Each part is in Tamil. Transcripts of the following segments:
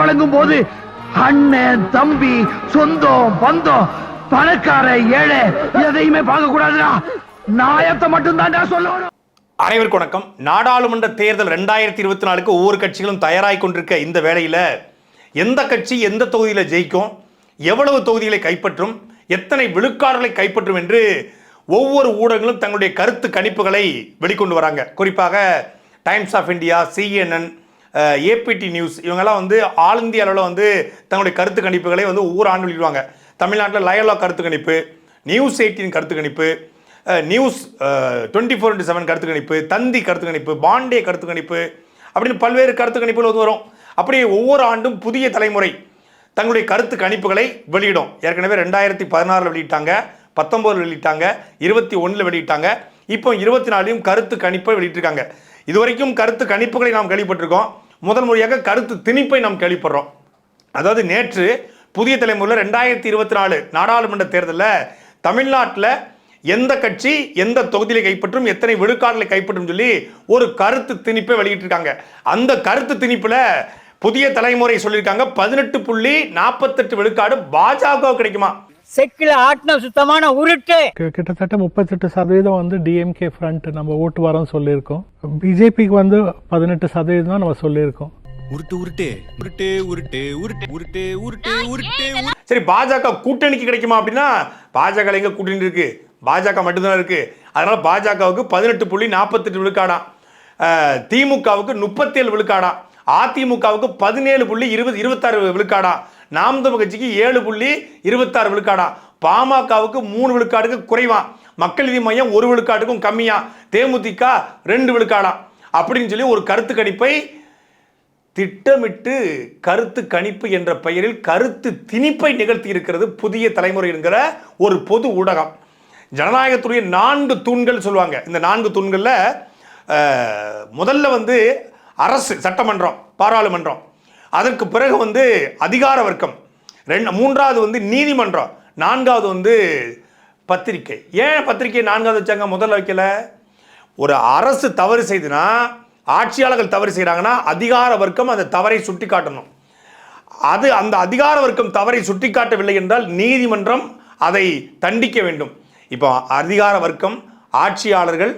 வழங்கும் போது அண்ணன் தம்பி சொந்தம் பந்தம் பணக்கார ஏழை எதையுமே பார்க்க கூடாதுடா நாயத்தை மட்டும் தான்டா சொல்லணும். அனைவருக்கு வணக்கம். நாடாளுமன்ற தேர்தல் ரெண்டாயிரத்தி இருபத்தி நாலுக்கு ஒவ்வொரு கட்சிகளும் தயாராகி கொண்டிருக்க இந்த வேளையில் எந்த கட்சி எந்த தொகுதியில் ஜெயிக்கும் எவ்வளவு தொகுதிகளை கைப்பற்றும் எத்தனை விழுக்காடுகளை கைப்பற்றும் என்று ஒவ்வொரு ஊடகங்களும் தங்களுடைய கருத்து கணிப்புகளை வெளிக்கொண்டு வராங்க. குறிப்பாக Times of India CNN ABP News இவங்கெல்லாம் வந்து ஆல் இந்திய அளவில் வந்து தங்களுடைய கருத்து கணிப்புகளை வந்து ஒவ்வொரு ஆண்டு வெளியிடுவாங்க. தமிழ்நாட்டில் லயலா கருத்து கணிப்பு நியூஸ் எயிட்டின் கருத்து கணிப்பு News twenty four into seven கருத்து கணிப்பு தந்தி கருத்து கணிப்பு பாண்டே கருத்து கணிப்பு அப்படின்னு பல்வேறு கருத்து கணிப்புகள் வந்து வரும். அப்படியே ஒவ்வொரு ஆண்டும் புதிய தலைமுறை தங்களுடைய கருத்து கணிப்புகளை வெளியிடும். ஏற்கனவே ரெண்டாயிரத்தி பதினாறில் வெளியிட்டாங்க பத்தொம்போதில் வெளியிட்டாங்க இருபத்தி ஒன்றில் வெளியிட்டாங்க. இப்போ இருபத்தி நாலுலையும் கருத்து கணிப்பை வெளியிட்டிருக்காங்க. இதுவரைக்கும் கருத்து கணிப்புகளை நாம் கேள்விப்பட்டிருக்கோம். முதல் முறையாக கருத்து திணிப்பை நாம் கேள்விப்படுறோம். அதாவது நேற்று புதிய தலைமுறையில் ரெண்டாயிரத்தி இருபத்தி நாலு நாடாளுமன்ற தேர்தலில் தமிழ்நாட்டில் எந்த கட்சி எந்த தொகுதியில் கைப்பற்றும் எத்தனை விழுக்காடுகளை கைப்பற்றும் சொல்லி ஒரு கருத்து திணிப்பை வெளியிட்டிருக்காங்க. அந்த கருத்து திணிப்பில் புதிய தலைமுறை சொல்லியிருக்காங்க பதினெட்டு புள்ளி நாற்பத்தெட்டு விழுக்காடு பாஜக கிடைக்குமா? செக்கில ஆட்டின சுத்தமான உருட்டு. கிட்டத்தட்ட முப்பத்தெட்டு சதவீதம் வந்து டிஎம்கே ஃப்ரண்ட் நம்ம ஓட்டு வரோம் சொல்லியிருக்கோம். பிஜேபிக்கு வந்து பதினெட்டு சதவீதம் தான் நம்ம சொல்லியிருக்கோம். உருட்டு உருட்டு உருட்டு உருட்டு உருட்டு உருட்டு உருட்டு உருட்டு சரி பாஜக கூட்டணிக்கு கிடைக்குமா அப்படின்னா பாஜக எங்க கூட்டணி இருக்கு? பாஜக மட்டும்தான் இருக்கு. அதனால பாஜகவுக்கு பதினெட்டு புள்ளி நாற்பத்தெட்டு விழுக்காடாம் அஹ், திமுகவுக்கு முப்பத்தேழு விழுக்காடாம் அதிமுகவுக்கு பதினேழு புள்ளி இருபது இருபத்தாறு விழுக்காடாம் நாம் தமிழ் கட்சிக்கு ஏழு புள்ளி இருபத்தாறு விழுக்காடாம் பாமகவுக்கு மூணு விழுக்காடுக்கு குறைவான் மக்கள் நீதி மையம் ஒரு விழுக்காட்டுக்கும் கம்மியா. தேமுதிக ரெண்டு விழுக்காடாம் அப்படின்னு சொல்லி ஒரு கருத்து கணிப்பை திட்டமிட்டு கருத்து கணிப்பு என்ற பெயரில் கருத்து திணிப்பை நிகழ்த்தி இருக்கிறது புதிய தலைமுறை என்கிற ஒரு பொது ஊடகம். ஜனநாயகத்துடைய நான்கு தூண்கள் சொல்லுவாங்க. இந்த நான்கு தூண்களில் முதல்ல வந்து அரசு சட்டமன்றம் பாராளுமன்றம். அதற்கு பிறகு வந்து அதிகார வர்க்கம். ரெண்டு மூன்றாவது வந்து நீதிமன்றம். நான்காவது வந்து பத்திரிக்கை. ஏன் பத்திரிக்கை நான்காவது வச்சாங்க? முதல்ல வைக்கல. ஒரு அரசு தவறு செய்துனா ஆட்சியாளர்கள் தவறு செய்கிறாங்கன்னா அதிகார வர்க்கம் அந்த தவறை சுட்டி காட்டணும் அது அந்த அதிகார வர்க்கம் தவறை சுட்டிக்காட்டவில்லை என்றால் நீதிமன்றம் அதை தண்டிக்க வேண்டும். இப்போ அதிகார வர்க்கம் ஆட்சியாளர்கள்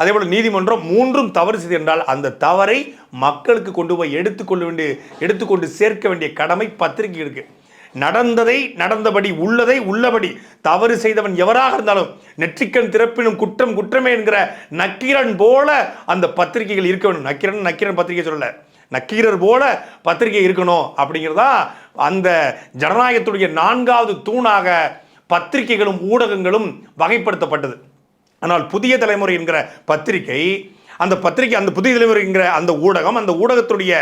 அதே போல் நீதிமன்றம் மூன்றும் தவறு செய்து என்றால் அந்த தவறை மக்களுக்கு கொண்டு போய் எடுத்துக்கொள்ள வேண்டிய எடுத்துக்கொண்டு சேர்க்க வேண்டிய கடமை பத்திரிகை இருக்கு. நடந்ததை நடந்தபடி உள்ளதை உள்ளபடி தவறு செய்தவன் எவராக இருந்தாலும் நெற்றிக்கண் திறப்பினும் குற்றம் குற்றமே என்கிற நக்கீரன் போல அந்த பத்திரிகைகள் இருக்க வேண்டும் நக்கீரன் நக்கீரன் பத்திரிகை சொல்லல. நக்கீரர் போல பத்திரிகை இருக்கணும் அப்படிங்கிறதா அந்த ஜனநாயகத்துடைய நான்காவது தூணாக பத்திரிகைகளும் ஊடகங்களும் வகைப்படுத்தப்பட்டது. ஆனால் புதிய தலைமுறை என்கிற பத்திரிகை அந்த பத்திரிகை அந்த புதிய தலைமுறை என்கிற அந்த ஊடகம் அந்த ஊடகத்துடைய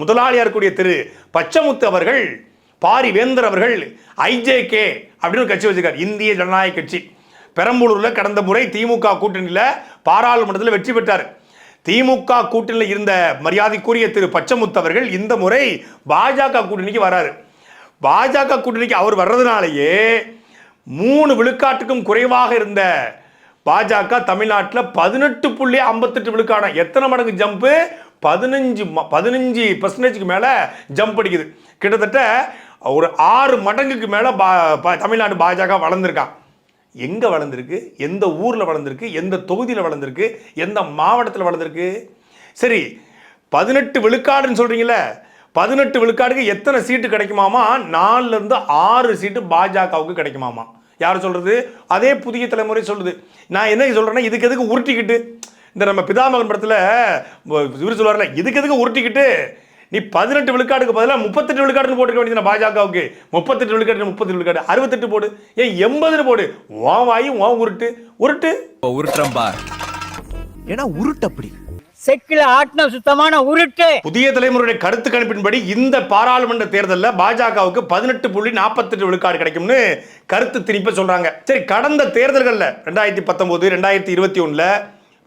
முதலாளியாக இருக்கக்கூடிய திரு பச்சமுத்து அவர்கள் பாரிவேந்தர் அவர்கள் ஐஜேகே அப்படின்னு ஒரு கட்சி வச்சிருக்கார். இந்திய ஜனநாயக கட்சி. பெரம்பலூரில் கடந்த முறை திமுக கூட்டணியில் பாராளுமன்றத்தில் வெற்றி பெற்றார். திமுக கூட்டணியில் இருந்த மரியாதைக்குரிய திரு பச்சமுத்து அவர்கள் இந்த முறை பாஜக கூட்டணிக்கு வராரு. பாஜக கூட்டணிக்கு அவர் வர்றதுனாலேயே மூணு விழுக்காட்டுக்கும் குறைவாக இருந்த பாஜக தமிழ்நாட்டில் பதினெட்டு புள்ளி ஐம்பத்தெட்டு விழுக்கான எத்தனை மடங்கு ஜம்ப்பு பதினஞ்சு ம- பதினஞ்சு பர்சன்டேஜ்க்கு மேலே ஜம்ப் அடிக்குது. கிட்டத்தட்ட ஒரு ஆறு மடங்குக்கு மேலே பா பா- தமிழ்நாடு பாஜக வளர்ந்துருக்கான் எங்கே வளர்ந்துருக்கு? எந்த ஊரில் வளர்ந்துருக்கு? எந்த தொகுதியில் வளர்ந்துருக்கு? எந்த மாவட்டத்தில் வளர்ந்துருக்கு? சரி பதினெட்டு விழுக்காடுன்னு சொல்கிறீங்களே பதினெட்டு விழுக்காடுக்கு எத்தனை சீட்டு கிடைக்குமாமா? நாலுலேருந்து ஆறு சீட்டு பாஜகவுக்கு கிடைக்குமாமா? யார் சொல்கிறது அதே புதிய தலைமுறை சொல்லுது. நான் என்ன சொல்கிறேன்னா இதுக்கு எதுக்கு உருட்டிக்கிட்டு இந்த நம்ம பிதாமகன் படத்தில் இவர் சொல்லுவார்ல இதுக்கு எதுக்கு உருட்டிக்கிட்டு நீ பதினெட்டு விழுக்காடுக்கு பதிலாக முப்பத்தெட்டு விழுக்காடுன்னு போட்டுக்க வேண்டியது பாஜகவுக்கு? முப்பத்தெட்டு விழுக்காடு முப்பத்தெட்டு விழுக்காடு அறுபத்தெட்டு போடு ஏன் எண்பதுன்னு போடு. உன் வாயும் உன் உருட்டு உருட்டு. உருட்டுறேன் பார் ஏன்னா உருட்டு அப்படி செக்கில ஆட்டின சுத்தமான உருட்டு. புதிய தலைமுறையுடைய கருத்து கணிப்பின்படி இந்த பாராளுமன்ற தேர்தலில் பாஜகவுக்கு பதினெட்டு புள்ளி நாற்பத்தெட்டு விழுக்காடு கிடைக்கும்னு கருத்து திணிப்ப சொல்றாங்க. சரி கடந்த தேர்தல்களில் ரெண்டாயிரத்தி பத்தொன்பது ரெண்டாயிரத்தி இருபத்தி ஒன்றில்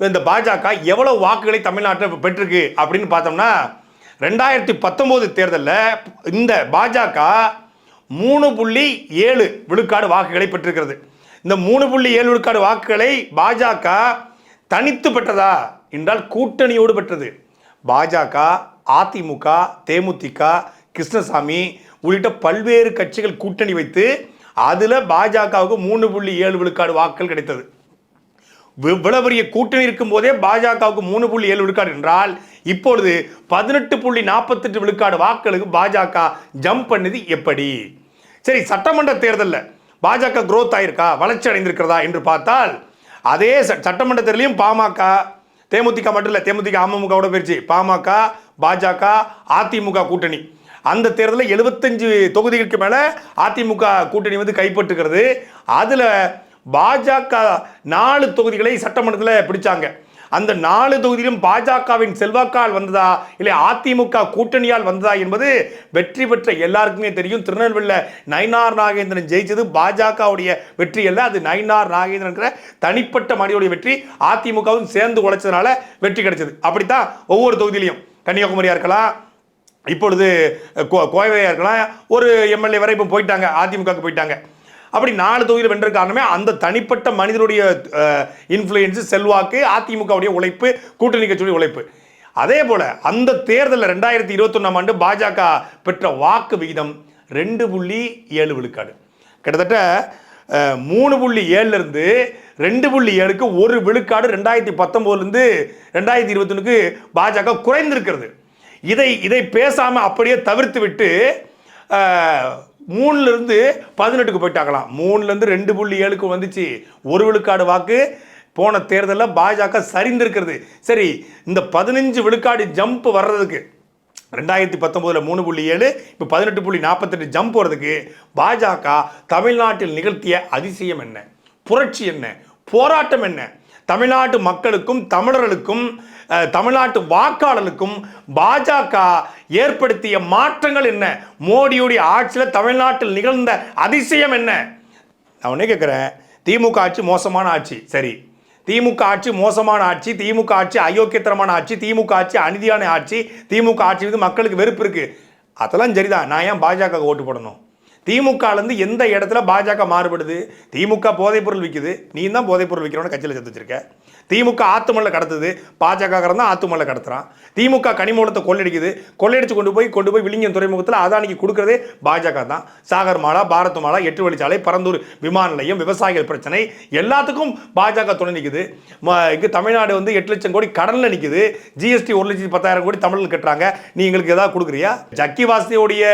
இந்த பாஜக எவ்வளவு வாக்குகளை தமிழ்நாட்டில் பெற்றிருக்கு அப்படின்னு பார்த்தோம்னா ரெண்டாயிரத்தி பத்தொன்பது தேர்தலில் இந்த பாஜக மூணு புள்ளி ஏழு விழுக்காடு வாக்குகளை பெற்றிருக்கிறது. இந்த மூணு புள்ளி ஏழு விழுக்காடு வாக்குகளை பாஜக தனித்து பெற்றதா? என்றால் கூட்டணியோடு பெற்றது. பாஜக அதிமுக தேமுதிக கிருஷ்ணசாமி உள்ளிட்ட பல்வேறு கட்சிகள் கூட்டணி வைத்து அதில் பாஜகவுக்கு மூணு புள்ளி ஏழு விழுக்காடு வாக்கள் கிடைத்தது. இவ்வளவு பெரிய கூட்டணி இருக்கும் போதே பாஜகவுக்கு மூணு புள்ளி ஏழு விழுக்காடு என்றால் இப்பொழுது பதினெட்டு புள்ளி நாற்பத்தெட்டு விழுக்காடு வாக்களுக்கு பாஜக ஜம்ப் பண்ணது எப்படி? சரி சட்டமன்ற தேர்தலில் பாஜக குரோத் ஆயிருக்கா? வளர்ச்சி அடைந்திருக்கிறதா என்று பார்த்தால் அதே ச- சட்டமன்ற தேர்தலையும் பாமக தேமுதிக மட்டும் இல்லை தேமுதிக அமமுகவோட போயிடுச்சு பாமக பாஜக அதிமுக கூட்டணி. அந்த தேர்தலில் எழுபத்தஞ்சு தொகுதிகளுக்கு மேலே அதிமுக கூட்டணி வந்து கைப்பற்றுகிறது. அதில் பாஜக நாலு தொகுதிகளை சட்டமன்றத்தில் பிடிச்சாங்க. அந்த நாலு தொகுதியிலும் பாஜகவின் செல்வாக்கால் வந்ததா? இல்லை அதிமுக கூட்டணியால் வந்ததா என்பது வெற்றி பெற்ற எல்லாருக்குமே தெரியும். திருநெல்வேலியில் நயனார் நாகேந்திரன் ஜெயிச்சது பாஜகவுடைய வெற்றி அல்ல அது நயனார் நாகேந்திரன் தனிப்பட்ட மனிதனுடைய வெற்றி. அதிமுகவும் சேர்ந்து உழைச்சதுனால வெற்றி கிடைச்சது. அப்படித்தான் ஒவ்வொரு தொகுதியிலையும். கன்னியாகுமரியா இருக்கலாம் இப்பொழுது கோ- கோவையா இருக்கலாம் ஒரு எம்எல்ஏ வரை இப்போ போயிட்டாங்க அதிமுகவுக்கு போயிட்டாங்க. அப்படி நாலு தொகுதியில் வென்ற காரணமே அந்த தனிப்பட்ட மனிதனுடைய இன்ஃப்ளூயன்ஸ் செல்வாக்கு அதிமுகவுடைய உழைப்பு கூட்டணி கட்சியுடைய உழைப்பு. அதே போல் அந்த தேர்தலில் ரெண்டாயிரத்தி இருபத்தொன்னாம் ஆண்டு பாஜக பெற்ற வாக்கு விகிதம் ரெண்டு புள்ளி ஏழு விழுக்காடு. கிட்டத்தட்ட மூணு புள்ளி ஏழுலேருந்து ரெண்டு புள்ளி ஏழுக்கு ஒரு விழுக்காடு ரெண்டாயிரத்தி பத்தொம்போதுலேருந்து ரெண்டாயிரத்தி இருபத்தொன்னுக்கு பாஜக குறைந்திருக்கிறது. இதை இதை பேசாமல் அப்படியே தவிர்த்து விட்டு மூணுலேருந்து பதினெட்டுக்கு போயிட்டாங்களாம். மூணுலேருந்து ரெண்டு புள்ளி ஏழுக்கு வந்துச்சு. ஒரு விழுக்காடு வாக்கு. போன தேர்தலில் பாஜக சரிந்திருக்கிறது. சரி இந்த பதினஞ்சு விழுக்காடு ஜம்ப் வர்றதுக்கு ரெண்டாயிரத்தி பத்தொம்போதில் மூணு புள்ளி ஏழு இப்போ பதினெட்டு புள்ளி நாற்பத்தெட்டு ஜம்ப் போகிறதுக்கு பாஜக தமிழ்நாட்டில் நிகழ்த்திய அதிசயம் என்ன? புரட்சி என்ன? போராட்டம் என்ன? தமிழ்நாட்டு மக்களுக்கும் தமிழர்களுக்கும் தமிழ்நாட்டு வாக்காளர்களுக்கும் பாஜக ஏற்படுத்திய மாற்றங்கள் என்ன? மோடியுடைய ஆட்சியில் தமிழ்நாட்டில் நிகழ்ந்த அதிசயம் என்ன? நான் ஒன்றே கேட்குறேன். திமுக ஆட்சி மோசமான ஆட்சி. சரி. திமுக ஆட்சி மோசமான ஆட்சி திமுக ஆட்சி அயோக்கியத்தனமான ஆட்சி திமுக ஆட்சி அநீதியான ஆட்சி திமுக ஆட்சி மீது மக்களுக்கு வெறுப்பு இருக்குது அதெல்லாம் சரிதான். நான் ஏன் பாஜக ஓட்டு போடணும்? திமுகலேருந்து எந்த இடத்துல பாஜக மாறுபடுது? திமுக போதைப்பொருள் விற்குது நீ தான் போதைப்பொருள் விற்கிறவன கட்சியில் சேர்த்து வச்சிருக்க. திமுக ஆத்துமல்ல கடத்துது. பாஜக தான் ஆத்துமல்ல கடத்துறான். திமுக கனிமூலத்தை கொள்ளடிக்குது. கொள்ளையடிச்சு கொண்டு போய் கொண்டு போய் விழிஞன் துறைமுகத்தில் அதானிக்கு கொடுக்குறதே பாஜக தான். சாகர் மாலா பாரத் மாலா எட்டு வழிச்சாலை பரந்தூர் விமான நிலையம் விவசாயிகள் பிரச்சனை. எல்லாத்துக்கும் பாஜக துணை நிற்குது ம- தமிழ்நாடு வந்து எட்டு லட்சம் கோடி கடனில் நிற்குது ஜிஎஸ்டி ஒரு லட்சத்தி பத்தாயிரம் கோடி தமிழில் கட்டுறாங்க. நீ எங்களுக்கு ஏதாவது கொடுக்குறியா? ஜக்கி வாசியோடைய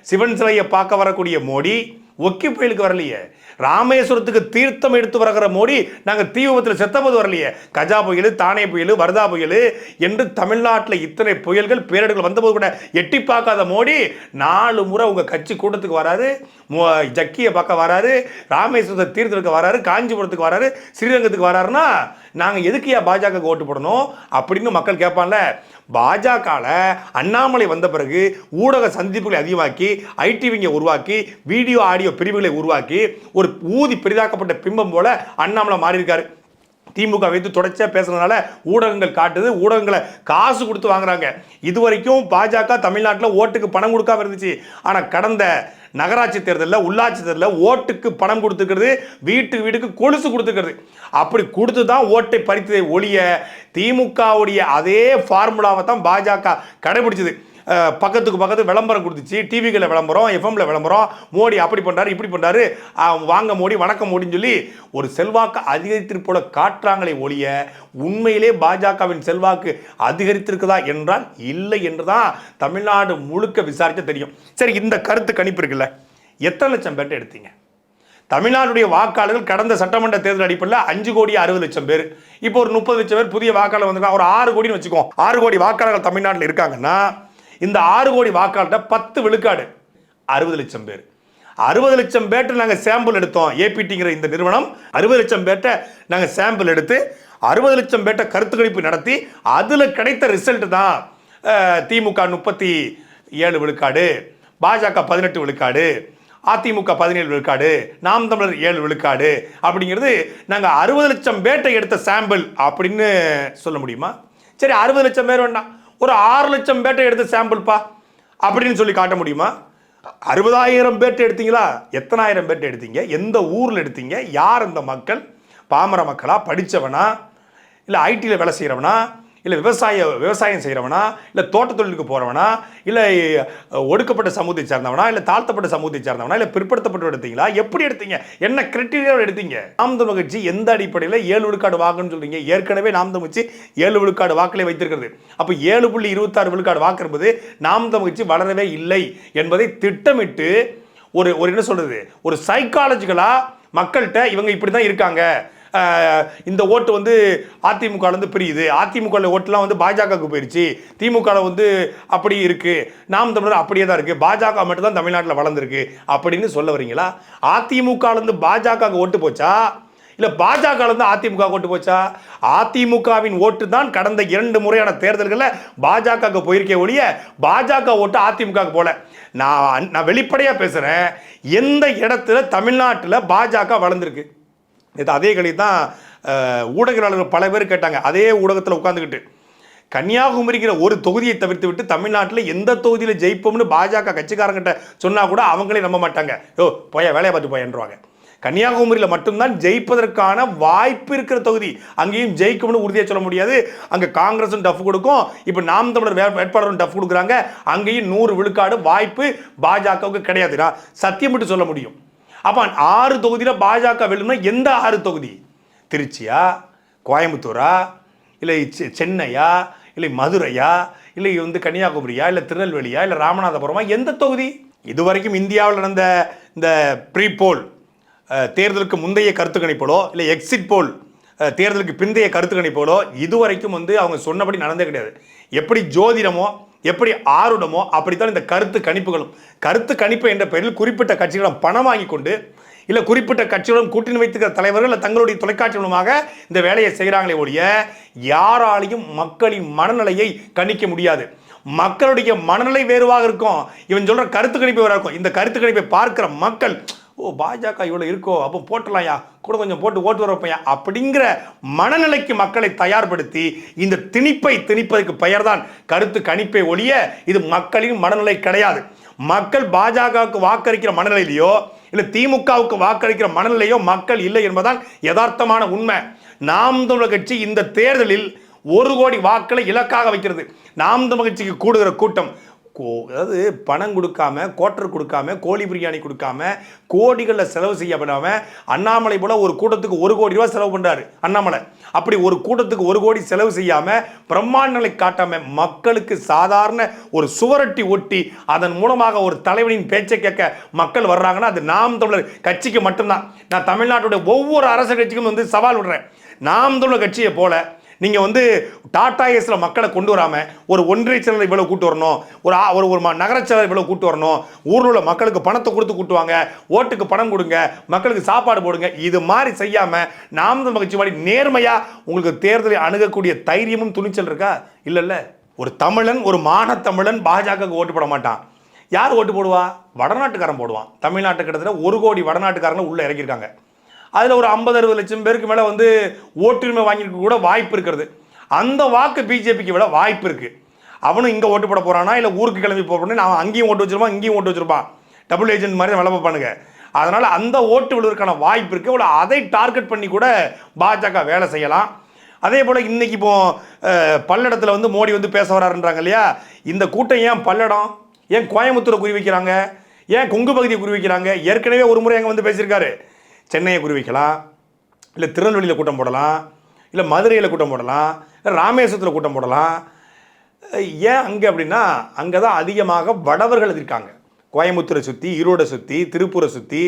சிவன் சிலையை பார்க்க வரக்கூடிய மோடி ஒக்கி புயலுக்கு வரலையே. ராமேஸ்வரத்துக்கு தீர்த்தம் எடுத்து வருகிற மோடி நாங்கள் தீ விபத்தில் செத்தபோது வரலையே. கஜா புயல் தானே புயல் வரதா புயல் என்று தமிழ்நாட்டில் இத்தனை புயல்கள் பேரிடர்கள் வந்தபோது கூட எட்டி பார்க்காத மோடி நாலு முறை உங்கள் கட்சி கூட்டத்துக்கு வராது ஜக்கியை பார்க்க வராரு ராமேஸ்வரத்தை தீர்த்தத்துக்கு வராரு காஞ்சிபுரத்துக்கு வராரு ஸ்ரீரங்கத்துக்கு வராருன்னா நாங்கள் எதுக்கியா பாஜக ஓட்டு போடணும்? அப்படின்னு மக்கள் கேட்பான்ல பாஜகவில் அண்ணாமலை வந்த பிறகு ஊடக சந்திப்புகளை அதிகமாக்கி ஐடிவிங்க உருவாக்கி வீடியோ ஆடியோ பிரிவுகளை உருவாக்கி ஒரு ஊதி பெரிதாக்கப்பட்ட பிம்பம் போல அண்ணாமலை மாறியிருக்காரு. திமுக வைத்து தொடர்ச்சியாக பேசுறதுனால ஊடகங்கள் காட்டுது ஊடகங்களை காசு கொடுத்து வாங்குறாங்க. இது வரைக்கும் பாஜக தமிழ்நாட்டில் ஓட்டுக்கு பணம் கொடுக்காம இருந்துச்சு. ஆனால் கடந்த நகராட்சி தேர்தலில் உள்ளாட்சி தேர்தலில் ஓட்டுக்கு பணம் கொடுத்துக்கிறது வீட்டுக்கு வீட்டுக்கு கொலுசு கொடுத்துக்கிறது. அப்படி கொடுத்து தான் ஓட்டை பறித்ததை ஒழிய திமுகவுடைய அதே ஃபார்முலாவை தான் பாஜக கடைபிடிச்சது. பக்கத்துக்கு பக்கத்து விளம்பரம் கொடுத்துச்சு. டிவிகளில் விளம்பரம் எஃப்எம்ல விளம்பரம். மோடி அப்படி பண்ணுறாரு இப்படி பண்ணுறாரு வாங்க மோடி வணக்கம் மோடின்னு சொல்லி ஒரு செல்வாக்கு அதிகரித்திரு போல காட்டுறாங்களே ஒழிய உண்மையிலே பாஜகவின் செல்வாக்கு அதிகரித்திருக்குதா என்றால் இல்லை என்றுதான் தமிழ்நாடு முழுக்க விசாரிக்க தெரியும். சரி இந்த கருத்து கணிப்பு இருக்குல்ல எத்தனை லட்சம் பேர்ட்ட எடுத்தீங்க? தமிழ்நாடுடைய வாக்காளர்கள் கடந்த சட்டமன்ற தேர்தல் அடிப்படையில் அஞ்சு கோடி அறுபது லட்சம் பேர். இப்போ ஒரு முப்பது லட்சம் பேர் புதிய வாக்காளர் வந்திருக்காங்க ஒரு ஆறு கோடின்னு வச்சுக்கோம் ஆறு கோடி வாக்காளர்கள் தமிழ்நாட்டில் இருக்காங்கன்னா இந்த ஆறு கோடி வாக்காளர்கிட்ட பத்து விழுக்காடு. அறுபது லட்சம் பேர். அறுபது லட்சம் பேர்ட்ட நாங்கள் சாம்பிள் எடுத்தோம். ஏபிடிங்கிற இந்த நிறுவனம் அறுபது லட்சம் பேர்ட்ட நாங்கள் சாம்பிள் எடுத்து அறுபது லட்சம் பேர்ட்ட கருத்து கணிப்பு நடத்தி அதில் கிடைத்த ரிசல்ட் தான் திமுக முப்பத்தி ஏழு விழுக்காடு பாஜக பதினெட்டு விழுக்காடு அதிமுக பதினேழு விழுக்காடு நாம் தமிழர் ஏழு விழுக்காடு அப்படிங்கிறது நாங்கள் அறுபது லட்சம் பேட்டை எடுத்த சாம்பிள் அப்படின்னு சொல்ல முடியுமா? சரி அறுபது லட்சம் பேர் வேண்டாம். ஒரு ஆறு லட்சம் பேட்டை எடுத்து சாம்பிள்ப்பா. அப்படின்னு சொல்லி காட்ட முடியுமா? அறுபதாயிரம் பேட்டை எடுத்தீங்களா? எத்தனாயிரம் பேட்டை எடுத்தீங்க? எந்த ஊரில் எடுத்தீங்க? யார் அந்த மக்கள்? பாமர மக்களா? படித்தவனா இல்லை ஐடியில் வேலை செய்கிறவனா இல்லை விவசாய விவசாயம் செய்கிறவனா இல்லை தோட்ட தொழிலுக்கு போகிறவனா இல்லை ஒடுக்கப்பட்ட சமூகத்தை சார்ந்தவனா இல்லை தாழ்த்தப்பட்ட சமூகத்தை சார்ந்தவனா இல்லை பிற்படுத்தப்பட்டு எடுத்தீங்களா? எப்படி எடுத்தீங்க? என்ன கிரைட்டீரியாவில் எடுத்தீங்க? நாம் தமிழ் கட்சி எந்த அடிப்படையில் ஏழு விழுக்காடு வாக்குன்னு சொல்கிறீங்க ஏற்கனவே நாம் தமிழ் கட்சி ஏழு விழுக்காடு வாக்களை வைத்திருக்கிறது. அப்போ ஏழு புள்ளி இருபத்தாறு விழுக்காடு வாக்கு என்பது நாம் தமிழ் கட்சி வளரவே இல்லை என்பதை திட்டமிட்டு ஒரு ஒரு என்ன சொல்கிறது ஒரு சைக்காலஜிக்கலாக மக்கள்கிட்ட இவங்க இப்படி தான் இருக்காங்க. இந்த ஓட்டு வந்து அதிமுகலேருந்து பிரியுது. அதிமுக ஓட்டுலாம் வந்து பாஜகவுக்கு போயிடுச்சு திமுகவில் வந்து அப்படி இருக்குது நாம் தமிழர் அப்படியே தான் இருக்குது பாஜக மட்டும்தான் தமிழ்நாட்டில் வளர்ந்துருக்கு. அப்படின்னு சொல்ல வரீங்களா? அதிமுகலேருந்து பாஜகவுக்கு பாஜக ஓட்டு போச்சா? இல்லை பாஜகலேருந்து அதிமுக ஓட்டு போச்சா? அதிமுகவின் ஓட்டு தான் கடந்த இரண்டு முறையான தேர்தல்களில் பாஜகவுக்கு போயிருக்கே ஒழிய பாஜக ஓட்டு அதிமுக போல. நான் நான் வெளிப்படையாக பேசுகிறேன் எந்த இடத்துல தமிழ்நாட்டில் பாஜக வளர்ந்துருக்கு? இது அதே கழி தான் ஊடகவியலாளர்கள் பல பேர் கேட்டாங்க. அதே ஊடகத்தில் உட்காந்துக்கிட்டு கன்னியாகுமரிங்கிற ஒரு தொகுதியை தவிர்த்து விட்டு தமிழ்நாட்டில் எந்த தொகுதியில் ஜெயிப்போம்னு பாஜக கட்சிக்காரங்கிட்ட சொன்னால் கூட அவங்களே நம்ப மாட்டாங்க. ஓ போய வேலையை பார்த்து போயன்றாங்க கன்னியாகுமரியில் மட்டும்தான் ஜெயிப்பதற்கான வாய்ப்பு இருக்கிற தொகுதி. அங்கேயும் ஜெயிக்கும்னு உறுதியாக சொல்ல முடியாது. அங்கே காங்கிரஸும் டஃப் கொடுக்கும். இப்போ நாம் தமிழர் வே- வேட்பாளரும் டஃப் கொடுக்குறாங்க. அங்கேயும் நூறு விழுக்காடு வாய்ப்பு பாஜகவுக்கு கிடையாதுடா சத்தியம் மட்டும் சொல்ல முடியும். அப்போ ஆறு தொகுதியில் பாஜக வெல்லும்னா எந்த ஆறு தொகுதி? திருச்சியா கோயம்புத்தூரா இல்லை செ- சென்னையா இல்லை மதுரையா இல்லை வந்து கன்னியாகுமரியா இல்லை திருநெல்வேலியா இல்லை ராமநாதபுரமா எந்த தொகுதி? இதுவரைக்கும் இந்தியாவில் நடந்த இந்த ப்ரீ போல் தேர்தலுக்கு முந்தைய கருத்து கணிப்புகளோ இல்லை எக்ஸிட் போல் தேர்தலுக்கு பிந்தைய கருத்து கணிப்புகளோ இதுவரைக்கும் வந்து அவங்க சொன்னபடி நடந்தே கிடையாது. எப்படி ஜோதிடமோ எப்படி ஆறுடமோ அப்படித்தான் இந்த கருத்து கணிப்புகளும். கருத்து கணிப்பு என்ற பெயரில் குறிப்பிட்ட கட்சிகளிடம் பணம் வாங்கி கொண்டு இல்லை குறிப்பிட்ட கட்சியுடன் கூட்டணி வைத்துக்கிற தலைவர்கள் இல்லை தங்களுடைய தொலைக்காட்சி மூலமாக இந்த வேலையை செய்கிறாங்களே ஒழிய யாராலையும் மக்களின் மனநிலையை கணிக்க முடியாது. மக்களுடைய மனநிலை வேறுவாக இருக்கும். இவன் சொல்கிற கருத்து கணிப்பு வேறாக இருக்கும். இந்த கருத்து கணிப்பை பார்க்கிற மக்கள் ஓ பாஜக இவ்வளோ இருக்கோ அப்போ போட்டலாம்யா கூட கொஞ்சம் போட்டு ஓட்டு வர வைப்பையா? அப்படிங்கிற மனநிலைக்கு மக்களை தயார்படுத்தி இந்த திணிப்பை திணிப்பதற்கு பெயர்தான் கருத்து கணிப்பை ஒழிய இது மக்களின் மனநிலை கிடையாது. மக்கள் பாஜகவுக்கு வாக்களிக்கிற மனநிலையிலையோ இல்லை திமுகவுக்கு வாக்களிக்கிற மனநிலையோ மக்கள் இல்லை என்பதால் யதார்த்தமான உண்மை. நாம் தமிழர் கட்சி இந்த தேர்தலில் ஒரு கோடி வாக்களை இலக்காக வைக்கிறது. நாம் தமிழ் கட்சிக்கு கூடுகிற கூட்டம் கோ- அதாவது பணம் கொடுக்காம கோட்டர் கொடுக்காம கோழி பிரியாணி கொடுக்காம கோடிகளில் செலவு செய்யப்படாம அண்ணாமலை போல் ஒரு கூட்டத்துக்கு ஒரு கோடி ரூபா செலவு பண்ணுறாரு அண்ணாமலை. அப்படி ஒரு கூட்டத்துக்கு ஒரு கோடி செலவு செய்யாமல் பிரம்மாண்டங்களை காட்டாமல் மக்களுக்கு சாதாரண ஒரு சுவரட்டி ஒட்டி அதன் மூலமாக ஒரு தலைவனின் பேச்சை கேட்க மக்கள் வர்றாங்கன்னா அது நாம் தமிழர் கட்சிக்கு மட்டும்தான். நான் தமிழ்நாட்டுடைய ஒவ்வொரு அரசு கட்சிக்கும் வந்து சவால் விடுறேன். நாம் தமிழர் கட்சியை போல நீங்கள் வந்து டாடா ஏஸில் மக்களை கொண்டு வராமல் ஒரு ஒன்றிய செயலர் இவ்வளோ கூட்டு வரணும் ஒரு ஒரு ஒரு ம- நகரச் செயலர் இவ்வளோ கூட்டு வரணும் ஊரில் உள்ள மக்களுக்கு பணத்தை கொடுத்து கூட்டுவாங்க ஓட்டுக்கு பணம் கொடுங்க மக்களுக்கு சாப்பாடு போடுங்க இது மாதிரி செய்யாமல் நாம் மகிழ்ச்சி கட்சி மாதிரி நேர்மையாக உங்களுக்கு தேர்தலை அணுகக்கூடிய தைரியமும் துணிச்சல் இருக்கா? இல்லைல்ல. ஒரு தமிழன் ஒரு மானத்தமிழன் பாஜகவுக்கு ஓட்டு போட மாட்டான். யார் ஓட்டு போடுவா? வடநாட்டுக்காரன் போடுவான். தமிழ்நாட்டு கிட்டத்தட்ட ஒரு கோடி வடநாட்டுக்காரங்க உள்ளே இறங்கியிருக்காங்க. அதில் ஒரு ஐம்பது அறுபது லட்சம் பேருக்கு மேலே வந்து ஓட்டுரிமை வாங்கியிருக்க கூட வாய்ப்பு இருக்கிறது. அந்த வாக்கு பிஜேபிக்கு விட வாய்ப்பு இருக்குது அவனும் இங்கே ஓட்டு போட போகிறானா இல்லை ஊருக்கு கிளம்பி போகிறோன்னு அவன் அங்கேயும் ஓட்டு வச்சிருப்பான் இங்கேயும் ஓட்டு வச்சிருப்பான். டபுள் ஏஜென்ட் மாதிரி தான் வேலை பார்ப்பானுங்க. அதனால் அந்த ஓட்டு விழுவதற்கான வாய்ப்பு இருக்குது இவ்வளோ அதை டார்கெட் பண்ணி கூட பாஜக வேலை செய்யலாம். அதே போல் இன்றைக்கி இப்போ பல்லடத்தில் வந்து மோடி வந்து பேச வராருன்றாங்க இல்லையா? இந்த கூட்டம் ஏன் பல்லடம்? ஏன் கோயம்புத்தூரை குறி வைக்கிறாங்க? ஏன் கொங்கு பகுதியை குறி வைக்கிறாங்க? ஏற்கனவே ஒரு முறை அங்கே வந்து பேசியிருக்காரு. சென்னையை குறி வைக்கலாம் இல்லை திருநெல்வேலியில் கூட்டம் போடலாம் இல்லை மதுரையில் கூட்டம் போடலாம் இல்லை ராமேஸ்வரத்தில் கூட்டம் போடலாம். ஏன் அங்கே அப்படின்னா அங்கே தான் அதிகமாக வடவர்கள் இருக்காங்க கோயம்புத்தூரை சுற்றி ஈரோடை சுற்றி திருப்பூரை சுற்றி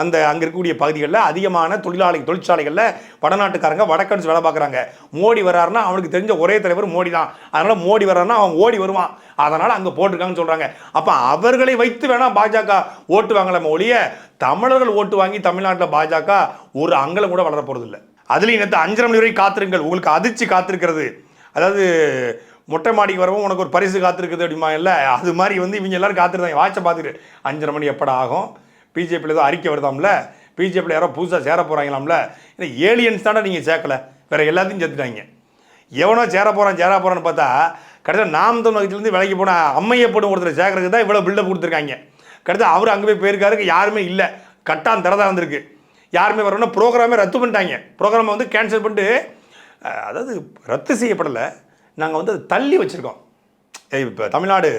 அந்த அங்கே இருக்கக்கூடிய பகுதிகளில் அதிகமான தொழிலாளி தொழிற்சாலைகளில் வடநாட்டுக்காரங்க வடக்கடிச்சு வேலை பார்க்குறாங்க. மோடி வராருன்னா அவனுக்கு தெரிஞ்ச ஒரே தலைவர் மோடி தான். அதனால் மோடி வர்றாருன்னா அவன் ஓடி வருவான். அதனால் அங்கே போட்டிருக்காங்கன்னு சொல்கிறாங்க அப்போ அவர்களை வைத்து வேணால் பாஜக ஓட்டு வாங்கலாமே ஒழிய தமிழர்கள் ஓட்டு வாங்கி தமிழ்நாட்டில் பாஜக ஒரு அங்கலம் கூட வளர இல்லை அதுலேயும் நேற்று அஞ்சரை மணி வரை காத்திருங்கள். உங்களுக்கு அதிர்ச்சி காத்திருக்கிறது. அதாவது மொட்டை மாடிக்கு வரவும் உனக்கு ஒரு பரிசு காத்திருக்குது அப்படிமா இல்லை? அது மாதிரி வந்து இவங்க எல்லாரும் காத்திருந்தாங்க. வாட்சை பார்த்துட்டு அஞ்சரை மணி எப்படா ஆகும்? பிஜேபியில் ஏதோ அறிக்கை வருதாம்ல? பிஜேபியில் யாரோ புதுசாக சேர போகிறாங்களாம்ல இல்லை ஏலியன்ஸ் தானே நீங்கள் சேர்க்கல. வேறு எல்லாத்தையும் சேர்த்துட்டாங்க. எவனோ சேர போகிறான் சேர போகிறான்னு பார்த்தா கடைசியில் நாம் தமிழ் விலைக்கு போன அம்மையை போட்டு ஒருத்தர் சேர்க்கறதுக்கு தான் இவ்வளோ பில்டப் கொடுத்துருக்காங்க. கடைசி அவர் அங்கே போய் போயிருக்காரு யாருமே இல்லை. கட்டான் திறதா இருந்திருக்கு யாருமே வரணும்னா ப்ரோக்ராமே ரத்து பண்ணிட்டாங்க. ப்ரோக்ராமை வந்து கேன்சல் பண்ணிட்டு அதாவது ரத்து செய்யப்படலை. நாங்கள் வந்து அதை தள்ளி வச்சுருக்கோம். இப்போ தமிழ்நாடு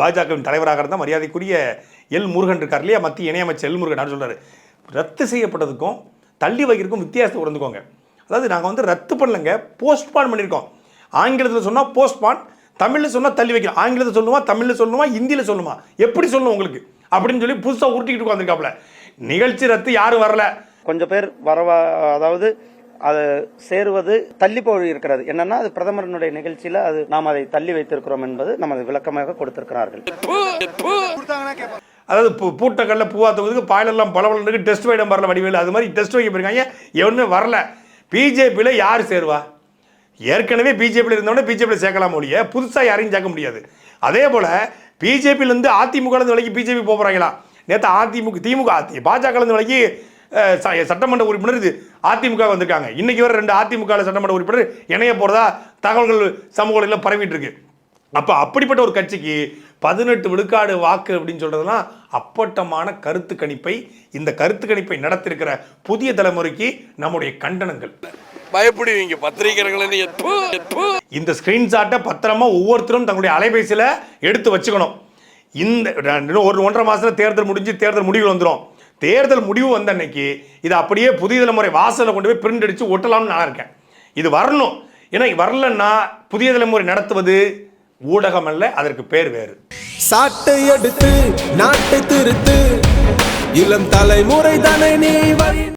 பாஜகவின் தலைவராக இருந்தால் மரியாதைக்குரிய எல் முருகன் இருக்கார் இல்லையா? மத்திய இணையமைச்சர் எல் முருகன் அவர் சொல்கிறார் ரத்து செய்யப்பட்டதுக்கும் தள்ளி வைக்கிறதுக்கும் வித்தியாசத்தை உணர்ந்துக்கோங்க. அதாவது நாங்கள் வந்து ரத்து பண்ணலங்க போஸ்ட்பான் பண்ணியிருக்கோம் ஆங்கிலத்தில் சொன்னால் போஸ்ட்பான் தமிழில் சொன்னால் தள்ளி வைக்கிறோம். ஆங்கிலத்தில் சொல்லுமா தமிழில் சொல்லுமா ஹிந்தியில் சொல்லுமா? எப்படி சொல்லணும் உங்களுக்கு? அப்படின்னு சொல்லி புதுசாக உருட்டிக்கிட்டு உட்காந்துருக்காப்புல நிகழ்ச்சி ரத்து யாரும் வரல. கொஞ்சம் பேர் வரவா அதாவது அது சேருவது தள்ளி போய் இருக்கிறது. என்னன்னா அது பிரதமரனுடைய நிகழ்ச்சியில அது நாம் அதை தள்ளி வைத்திருக்கிறோம் என்பது நமது விளக்கமாக கொடுத்திருக்கிறார்கள். அதாவது பூ பூட்டக்கல்ல பூவா தொகுதிக்கு பாயலெல்லாம் பலவலம் இருக்கு டெஸ்ட் வைடம் வரல வடிவில். அது மாதிரி டெஸ்ட் வைக்க போயிருக்காங்க. எவனும் வரல. பிஜேபியில் யார் சேருவா? ஏற்கனவே பிஜேபியில் இருந்தவொடனே பிஜேபியில் சேர்க்கலாம் ஒழிய புதுசாக யாரையும் சேர்க்க முடியாது. அதே போல் பிஜேபியிலேருந்து அதிமுகலேருந்து விலைக்கு பிஜேபி போகிறாங்களா நேற்று அதிமுக திமுக அதி பாஜக விலைக்கு சட்டமன்ற உறுப்பினர் இது அதிமுக வந்திருக்காங்க. இன்னைக்கு வர ரெண்டு அதிமுக சட்டமன்ற உறுப்பினர் இணைய போகிறதா தகவல்கள் சமூகங்களில் பரவிட்டு இருக்கு. அப்போ அப்படிப்பட்ட ஒரு கட்சிக்கு பதினெட்டு விழுக்காடு வாக்கு அப்படின்னு சொல்றதுலாம் அப்பட்டமான கருத்து கணிப்பை இந்த கருத்து கணிப்பை நடத்திருக்கிற புதிய தலைமுறைக்கு நம்முடைய கண்டனங்கள். பயப்படுவீங்க பத்திரிகைகளை இந்த ஸ்கிரீன்ஷாட்டை பத்திரமா ஒவ்வொருத்தரும் தங்களுடைய அலைபேசியில் எடுத்து வச்சுக்கணும். இந்த இன்னும் ஒரு ஒன்றரை மாசத்துல தேர்தல் முடிஞ்சு தேர்தல் முடிவு வந்துடும் தேர்தல் முடிவு வந்த அன்னைக்கு இதை அப்படியே புதிய தலைமுறை வாசலில் கொண்டு போய் பிரிண்ட் அடித்து ஒட்டலாம்னு நான் இருக்கேன். இது வரணும். ஏன்னா வரலன்னா புதிய தலைமுறை நடத்துவது ஊடகம் அல்ல அதற்கு பேர் வேறு. சாட்டை எடுத்து நாட்டை திருத்து இளம் தலைமுறை தானே நீ